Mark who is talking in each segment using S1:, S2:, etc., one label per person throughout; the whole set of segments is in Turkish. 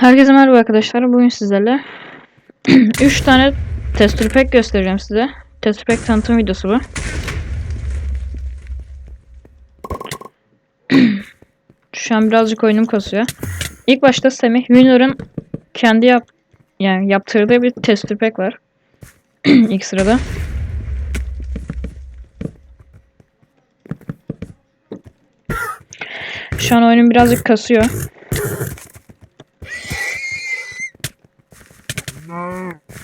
S1: Herkese merhaba arkadaşlar. Bugün sizlerle 3 tane tester pack göstereceğim size. Tester pack tanıtım videosu bu. Şu an birazcık oyunum kasıyor. İlk başta Semih Junior'ın kendi yap yani yaptırdığı bir tester pack var. İlk sırada. Şu an oyunum birazcık kasıyor.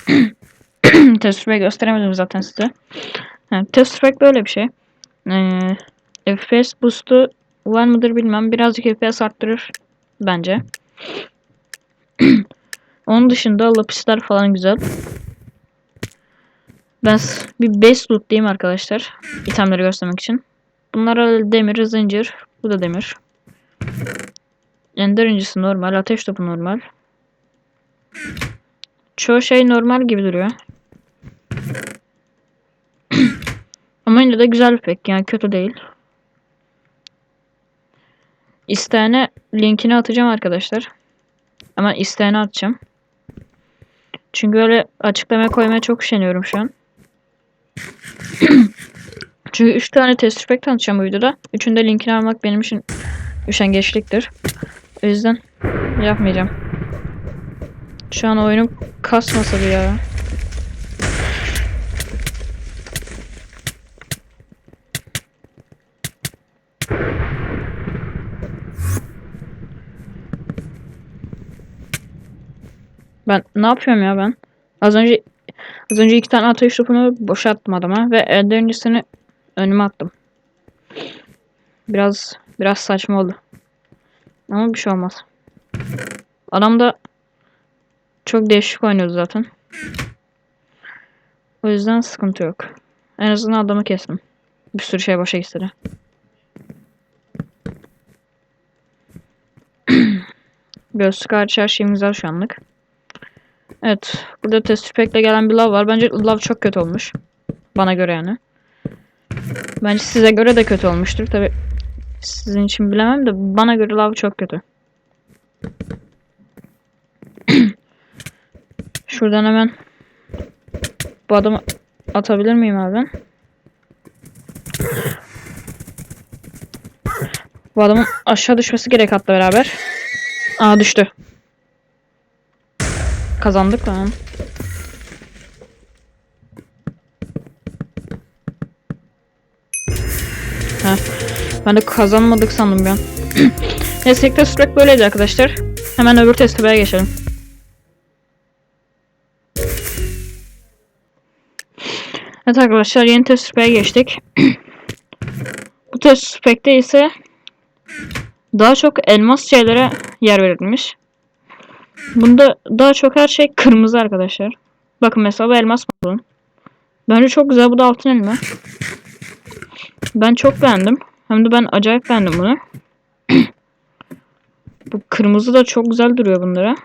S1: test pack gösteremedim zaten size. Yani test pack böyle bir şey. Ee, FPS boost'u var mıdır bilmem. Birazcık FPS arttırır bence. Onun dışında lapisler falan güzel. Ben bir base loot diyeyim arkadaşlar. İtemleri göstermek için. Bunlar demir, zincir. Bu da demir. Ender incisi normal. Ateş topu normal. Çoğu şey normal gibi duruyor. Ama yine de güzel bir pek yani kötü değil. İsteyene linkini atacağım arkadaşlar. Ama isteyene atacağım. Çünkü öyle açıklamaya koymaya çok üşeniyorum şu an. Çünkü 3 tane test pack tanıtacağım bu videoda. Üçünde linkini almak benim için üşengeçliktir. O yüzden yapmayacağım. Şu an oyunum kasmasa bile ya. Ben ne yapıyorum ya ben? Az önce az önce iki tane ateş topunu boşalttım adama ve elde öncesini önüme attım. Biraz biraz saçma oldu. Ama bir şey olmaz. Adam da çok değişik oynuyordu zaten. O yüzden sıkıntı yok. En azından adamı kestim. Bir sürü şey boşa gitse Gözlük hariç her şeyim güzel şu anlık. Evet. Burada test pack'le gelen bir lav var. Bence lav çok kötü olmuş. Bana göre yani. Bence size göre de kötü olmuştur. Tabi sizin için bilemem de bana göre lav çok kötü. Şuradan hemen bu adamı atabilir miyim abi ben? Bu adamın aşağı düşmesi gerek hatta beraber. Aa düştü. Kazandık lan. Ben de kazanmadık sandım an. Neyse track böyleydi arkadaşlar. Hemen öbür testime geçelim. Evet arkadaşlar yeni test track'e geçtik. Bu test track'te ise daha çok elmas şeylere yer verilmiş. Bunda daha çok her şey kırmızı arkadaşlar. Bakın mesela bu elmas balon. Bence çok güzel. Bu da altın elma. Ben çok beğendim. Hem de ben acayip beğendim bunu. bu kırmızı da çok güzel duruyor bunlara.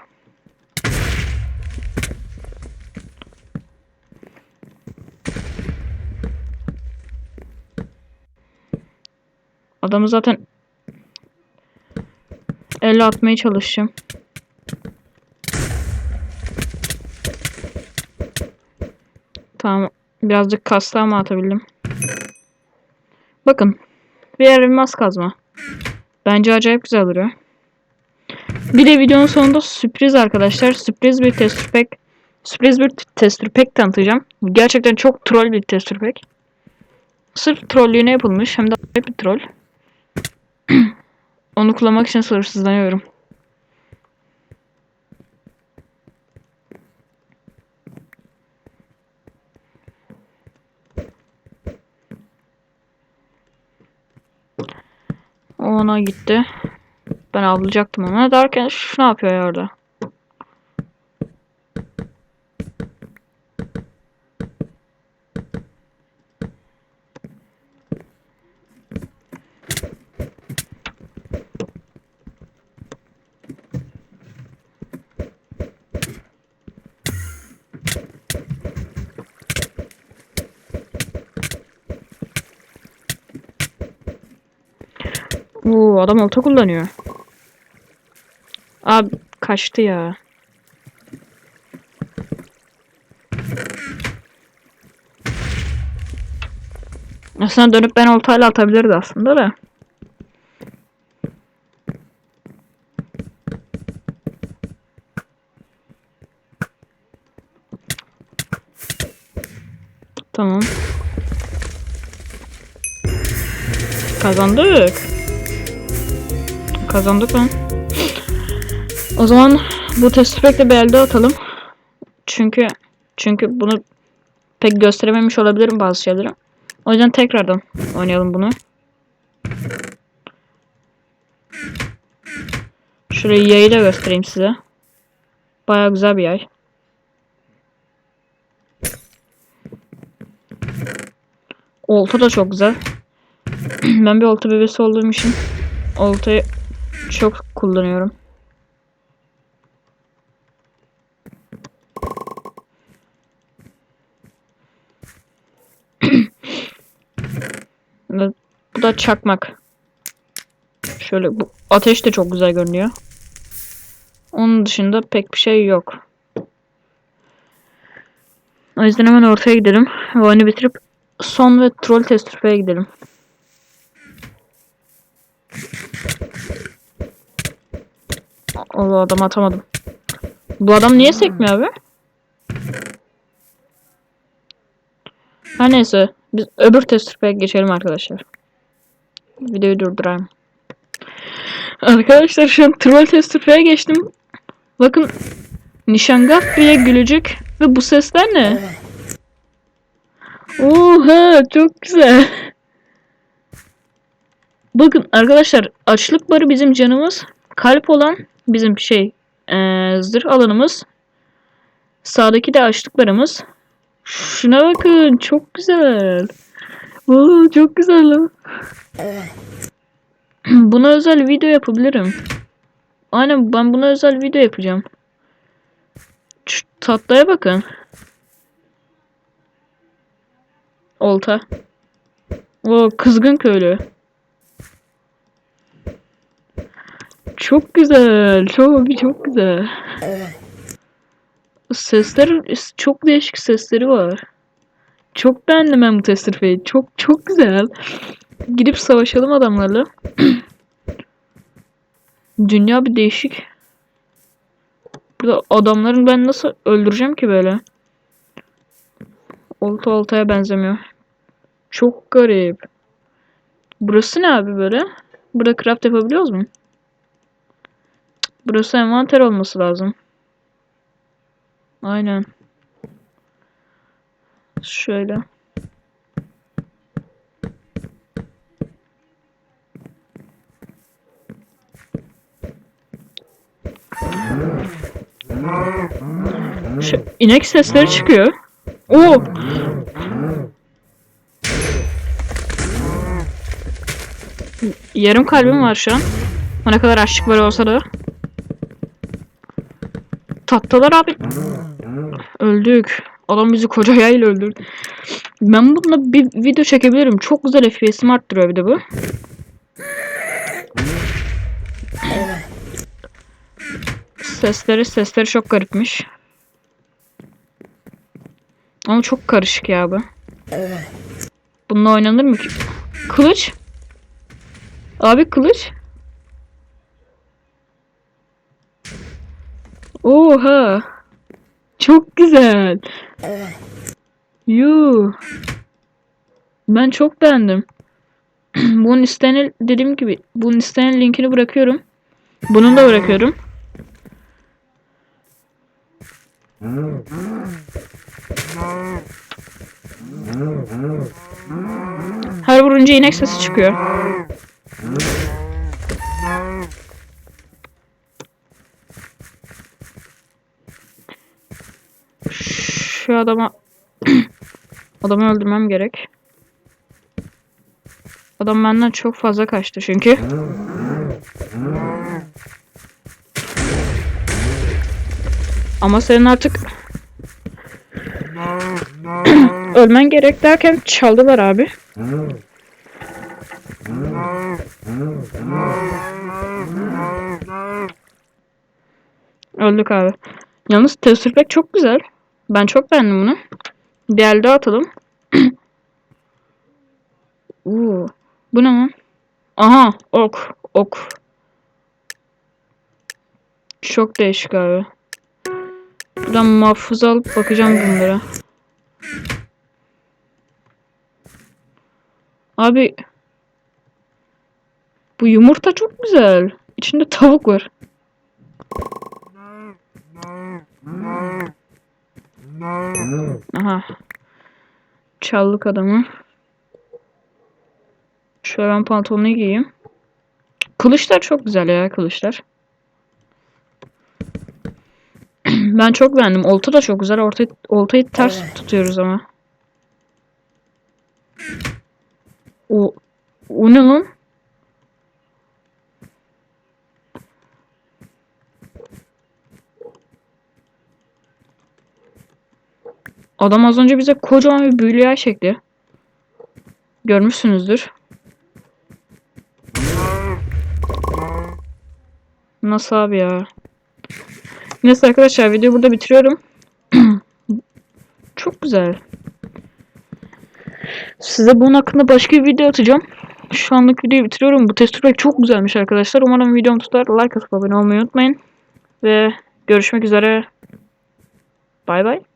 S1: Adamı zaten elle atmaya çalışacağım. Tamam. Birazcık kastı atabildim. Bakın. Bir elmas kazma. Bence acayip güzel duruyor. Bir de videonun sonunda sürpriz arkadaşlar. Sürpriz bir tester pack. Sürpriz bir tester pack tanıtacağım. Gerçekten çok troll bir tester pack. Sırf trollüğüne yapılmış. Hem de bir troll. Onu kullanmak için sabırsızlanıyorum. O ona gitti. Ben avlayacaktım onu. Derken şu ne yapıyor ya orada? Oo adam olta kullanıyor. Abi kaçtı ya. Aslında dönüp ben oltayla atabilirdi aslında da. Tamam. Kazandık. Kazandık lan. O zaman bu test tüfekle bir elde atalım. Çünkü çünkü bunu pek gösterememiş olabilirim bazı şeyleri. O yüzden tekrardan oynayalım bunu. Şurayı yayıyla göstereyim size. Baya güzel bir yay. Olta da çok güzel. ben bir olta bebesi olduğum için oltayı çok kullanıyorum. Bu da çakmak. Şöyle bu ateş de çok güzel görünüyor. Onun dışında pek bir şey yok. O yüzden hemen ortaya gidelim. Oyunu bitirip son ve troll test gidelim. Allah adam atamadım. Bu adam niye sekmiyor abi? Her neyse. Biz öbür test tüfeğe geçelim arkadaşlar. Videoyu durdurayım. Arkadaşlar şu an troll test tüfeğe geçtim. Bakın Nişangah bile gülecek. Ve bu sesler ne? Oha çok güzel. Bakın arkadaşlar açlık barı bizim canımız. Kalp olan bizim şey eee zırh alanımız. Sağdaki de açlık barımız. Şuna bakın çok güzel. Oo, çok güzel lan. buna özel video yapabilirim. Aynen ben buna özel video yapacağım. Şu tatlıya bakın. Olta. O kızgın köylü. Çok güzel. Çok çok güzel. Sesler çok değişik sesleri var. Çok beğendim ben bu test Çok çok güzel. Gidip savaşalım adamlarla. Dünya bir değişik. Burada adamların ben nasıl öldüreceğim ki böyle? Olta oltaya benzemiyor. Çok garip. Burası ne abi böyle? Burada craft yapabiliyoruz mu? Burası envanter olması lazım. Aynen. Şöyle. Şu inek sesleri çıkıyor. Oo. Yarım kalbim var şu an. Ne kadar açlık var olsa da. Tatlılar abi. Öldük. Adam bizi koca yayla öldürdü. Ben bununla bir video çekebilirim. Çok güzel FPS'imi arttırıyor bir de bu. Sesleri sesleri çok garipmiş. Ama çok karışık ya bu. Bununla oynanır mı ki? Kılıç? Abi kılıç? Oha. Çok güzel. Yuh. Ben çok beğendim. bunun istenen dediğim gibi bunun istenen linkini bırakıyorum. Bunun da bırakıyorum. Her vurunca inek sesi çıkıyor. Şu adama adamı öldürmem gerek. Adam benden çok fazla kaçtı çünkü. Ama senin artık ölmen gerek derken çaldılar abi. Öldük abi. Yalnız pack çok güzel. Ben çok beğendim bunu. Bir atalım. Oo. Bu ne lan? Aha ok. Ok. Çok değişik abi. Buradan mahfuz alıp bakacağım bunlara. Abi bu yumurta çok güzel. İçinde tavuk var. Aha. Çaldık adamı. Şöyle pantolonu giyeyim. Kılıçlar çok güzel ya kılıçlar. ben çok beğendim. Olta da çok güzel. Orta, oltayı ters tutuyoruz ama. O, o ne lan? Adam az önce bize kocaman bir büyülü yer çekti. Görmüşsünüzdür. Nasıl abi ya? Neyse arkadaşlar videoyu burada bitiriyorum. Çok güzel. Size bunun hakkında başka bir video atacağım. Şu anlık videoyu bitiriyorum. Bu test pack çok güzelmiş arkadaşlar. Umarım videom tutar. Like atıp abone olmayı unutmayın. Ve görüşmek üzere. Bay bay.